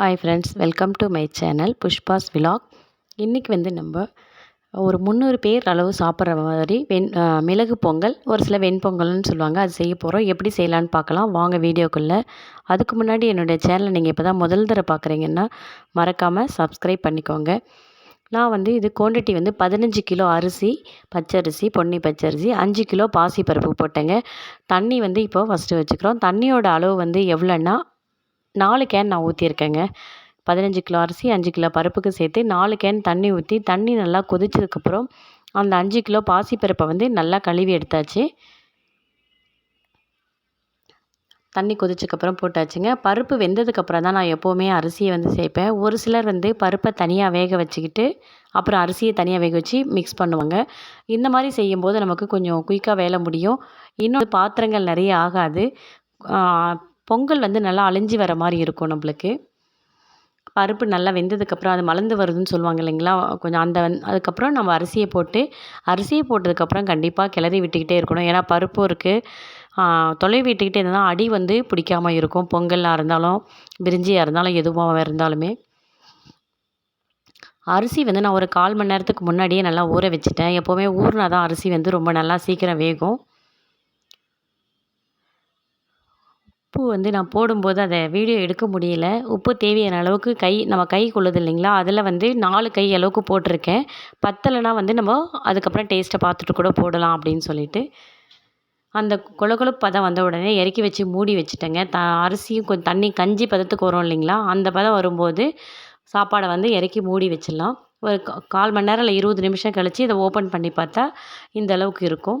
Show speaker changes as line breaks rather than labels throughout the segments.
Hi friends welcome to my channel Pushpa's vlog இன்றைக்கி வந்து நம்ம ஒரு முந்நூறு பேர் அளவு சாப்பிட்ற மாதிரி வெண் மிளகு பொங்கல் ஒரு சில வெண்பொங்கல்னு சொல்லுவாங்க. அது செய்ய போகிறோம் எப்படி செய்யலான்னு பார்க்கலாம். வாங்க வீடியோக்குள்ளே. அதுக்கு முன்னாடி என்னுடைய சேனலை நீங்கள் இப்போ தான் முதல் தடவை பார்க்குறீங்கன்னா மறக்காமல் சப்ஸ்கிரைப் பண்ணிக்கோங்க. நான் வந்து இது குவான்டிட்டி வந்து பதினஞ்சு கிலோ அரிசி பச்சரிசி பொன்னி பச்சரிசி அஞ்சு கிலோ பாசி பருப்பு போட்டேங்க. தண்ணி வந்து இப்போ ஃபஸ்ட்டு வச்சுக்கிறோம். தண்ணியோட அளவு வந்து எவ்வளோன்னா நாலு கேன் நான் ஊற்றிருக்கேங்க பதினஞ்சு கிலோ அரிசி அஞ்சு கிலோ பருப்புக்கு சேர்த்து நாலு கேன் தண்ணி ஊற்றி தண்ணி நல்லா கொதிச்சதுக்கப்புறம் அந்த அஞ்சு கிலோ பாசிப்பருப்பை வந்து நல்லா கழுவி எடுத்தாச்சு. தண்ணி கொதிச்சக்கப்புறம் போட்டாச்சுங்க. பருப்பு வெந்ததுக்கப்புறம் தான் நான் எப்போவுமே அரிசியை வந்து சேர்ப்பேன். ஒரு சிலர் வந்து பருப்பை தனியாக வேக வச்சுக்கிட்டு அப்புறம் அரிசியை தனியாக வேக வச்சு மிக்ஸ் பண்ணுவாங்க. இந்த மாதிரி செய்யும்போது நமக்கு கொஞ்சம் குயிக்காக வேலை முடியும். இன்னும் பாத்திரங்கள் நிறைய ஆகாது. பொங்கல் வந்து நல்லா அழிஞ்சி வர மாதிரி இருக்கும் நம்மளுக்கு. பருப்பு நல்லா வெந்ததுக்கப்புறம் அது மலர்ந்து வருதுன்னு சொல்லுவாங்க இல்லைங்களா? கொஞ்சம் அந்த வந் அதுக்கப்புறம் நம்ம அரிசியை போட்டு அரிசியை போட்டதுக்கப்புறம் கண்டிப்பாக கிளறி விட்டுக்கிட்டே இருக்கணும். ஏன்னா பருப்பும் இருக்குது தொலை விட்டுக்கிட்டே இருந்தால் அடி வந்து பிடிக்காமல் இருக்கும். பொங்கலாக இருந்தாலும் பிரிஞ்சியாக இருந்தாலும் எதுவாக இருந்தாலுமே. அரிசி வந்து நான் ஒரு கால் மணி நேரத்துக்கு முன்னாடியே நல்லா ஊற வச்சுட்டேன். எப்போவுமே ஊறினா தான் அரிசி வந்து ரொம்ப நல்லா சீக்கிரம் வேகும். உப்பு வந்து நான் போடும்போது அதை வீடியோ எடுக்க முடியல. உப்பு தேவையான அளவுக்கு கை நம்ம கை கொள்ளுது இல்லைங்களா? அதில் வந்து நாலு கை அளவுக்கு போட்டிருக்கேன். பத்தலைனா வந்து நம்ம அதுக்கப்புறம் டேஸ்ட்டை பார்த்துட்டு கூட போடலாம் அப்படின்னு சொல்லிட்டு. அந்த கொழ பதம் வந்த உடனே இறக்கி வச்சு மூடி வச்சுட்டேங்க. த அரிசியும் கொஞ்சம் தண்ணி கஞ்சி பதத்துக்கு வரும் இல்லைங்களா? அந்த பதம் வரும்போது சாப்பாடை வந்து இறக்கி மூடி வச்சிடலாம். ஒரு கால் மணி நேரம் இல்லை இருபது நிமிஷம் கழித்து இதை ஓப்பன் பண்ணி பார்த்தா இந்த அளவுக்கு இருக்கும்.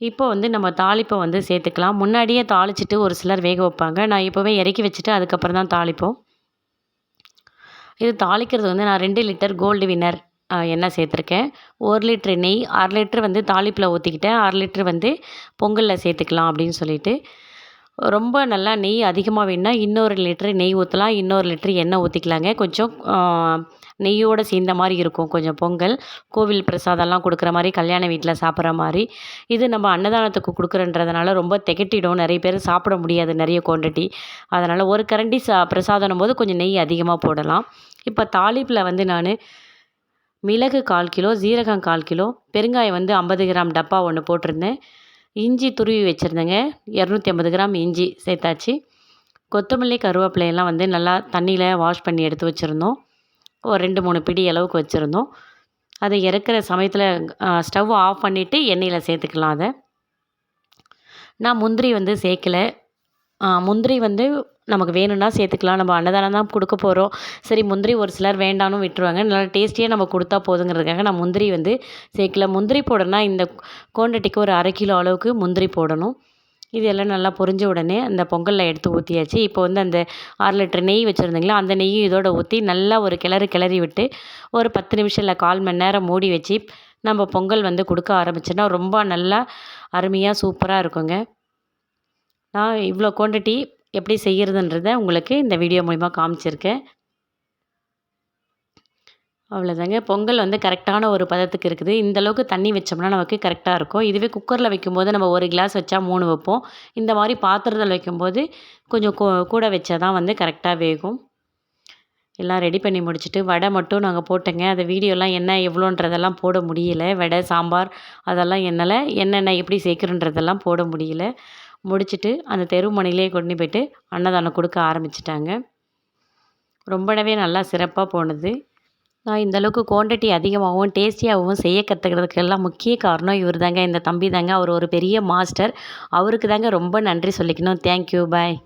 இப்போ வந்து நம்ம தாளிப்பை வந்து சேர்த்துக்கலாம். முன்னாடியே தாளிச்சிட்டு ஒரு சிலர் வேக வைப்பாங்க. நான் இப்போவே இறக்கி வச்சுட்டு அதுக்கப்புறம் தான் தாளிப்போம். இது தாளிக்கிறது வந்து நான் ரெண்டு லிட்டர் கோல்டு வின்னர் எண்ணெய் சேர்த்துருக்கேன். ஒரு லிட்ரு நெய் அரை லிட்ரு வந்து தாளிப்பில் ஊற்றிக்கிட்டேன் அரை லிட்ரு வந்து பொங்கலில் சேர்த்துக்கலாம் அப்படின்னு சொல்லிட்டு. ரொம்ப நல்லா நெய் அதிகமாக வேணுன்னா இன்னொரு லிட்ரு நெய் ஊற்றலாம் இன்னொரு லிட்ரு எண்ணெய் ஊற்றிக்கலாங்க கொஞ்சம் நெய்யோடு சேர்ந்த மாதிரி இருக்கும். கொஞ்சம் பொங்கல் கோவில் பிரசாதம்லாம் கொடுக்குற மாதிரி கல்யாண வீட்டில் சாப்பிட்ற மாதிரி. இது நம்ம அன்னதானத்துக்கு கொடுக்குறன்றதுனால ரொம்ப திகட்டிடும். நிறைய பேர் சாப்பிட முடியாது நிறைய குவான்டிட்டி அதனால் ஒரு கரண்டி சா பிரசாதம் போது கொஞ்சம் நெய் அதிகமாக போடலாம். இப்போ தாலிப்பில் வந்து நான் மிளகு கால் கிலோ ஜீரகம் கால் கிலோ பெருங்காயம் வந்து ஐம்பது கிராம் டப்பா ஒன்று போட்டிருந்தேன். இஞ்சி துருவி வச்சுருந்தேங்க. இரநூத்தி ஐம்பது கிராம் இஞ்சி சேர்த்தாச்சு. கொத்தமல்லி கருவேப்பிலையெல்லாம் வந்து நல்லா தண்ணியில் வாஷ் பண்ணி எடுத்து வச்சுருந்தோம். ஒரு ரெண்டு மூணு பிடி அளவுக்கு வச்சுருந்தோம். அதை இறக்குற சமயத்தில் ஸ்டவ் ஆஃப் பண்ணிவிட்டு எண்ணெயில் சேர்த்துக்கலாம் அதை. நான் முந்திரி வந்து சேர்க்கலை. முந்திரி வந்து நமக்கு வேணும்னா சேர்த்துக்கலாம். நம்ம அன்னதானம் தான் கொடுக்க போகிறோம் சரி முந்திரி ஒரு சிலர் வேண்டாம்னு விட்டுருவாங்க. நல்லா டேஸ்டியாக நம்ம கொடுத்தா போதுங்கிறதுக்காக நான் முந்திரி வந்து சேர்க்கல. முந்திரி போடணும்னா இந்த கோண்டட்டிக்கு ஒரு அரை கிலோ அளவுக்கு முந்திரி போடணும். இது எல்லாம் நல்லா பொரிஞ்ச உடனே அந்த பொங்கலில் எடுத்து ஊற்றியாச்சு இப்போ வந்து அந்த ஆறு லிட்டர் நெய் வச்சுருந்தீங்களா அந்த நெய்யும் இதோட ஊற்றி நல்லா ஒரு கிளறி கிளறி விட்டு ஒரு பத்து நிமிஷம் இல்லை கால் மணி நேரம் மூடி வச்சு நம்ம பொங்கல் வந்து கொடுக்க ஆரம்பிச்சோன்னா ரொம்ப நல்லா அருமையாக சூப்பராக இருக்குங்க. நான் இவ்வளோ குவான்டிட்டி எப்படி செய்கிறதுன்றத உங்களுக்கு இந்த வீடியோ மூலிமா காமிச்சிருக்கேன். அவ்வளோதாங்க பொங்கல் வந்து கரெக்டான ஒரு பதத்துக்கு இருக்குது. இந்தளவுக்கு தண்ணி வச்சோம்னா நமக்கு கரெக்டாக இருக்கும். இதுவே குக்கரில் வைக்கும்போது நம்ம ஒரு கிளாஸ் வச்சா மூணு வைப்போம். இந்த மாதிரி பாத்திரத்தில் வைக்கும்போது கொஞ்சம் கூட வச்சா தான் வந்து கரெக்டாக வேகும். எல்லாம் ரெடி பண்ணி முடிச்சுட்டு வடை மட்டும் நாங்கள் போட்டோங்க. அந்த வீடியோலாம் என்ன எவ்வளோன்றதெல்லாம் போட முடியல. வடை சாம்பார் அதெல்லாம் என்னால் என்னென்ன எப்படி சேர்க்குறன்றதெல்லாம் போட முடியல. முடிச்சுட்டு அந்த தெருமனையிலே கொண்டு போய்ட்டு அன்னதானம் கொடுக்க ஆரம்பிச்சிட்டாங்க. ரொம்பவே நல்லா சிறப்பாக போனது. நான் இந்தளவுக்கு குவான்டிட்டி அதிகமாகவும் டேஸ்டியாகவும் செய்ய கற்றுக்கிறதுக்கெல்லாம் முக்கிய காரணம் இவர் தாங்க இந்த தம்பி தாங்க அவர் ஒரு பெரிய மாஸ்டர் அவருக்கு தாங்க ரொம்ப நன்றி சொல்லிக்கணும். Thank you bye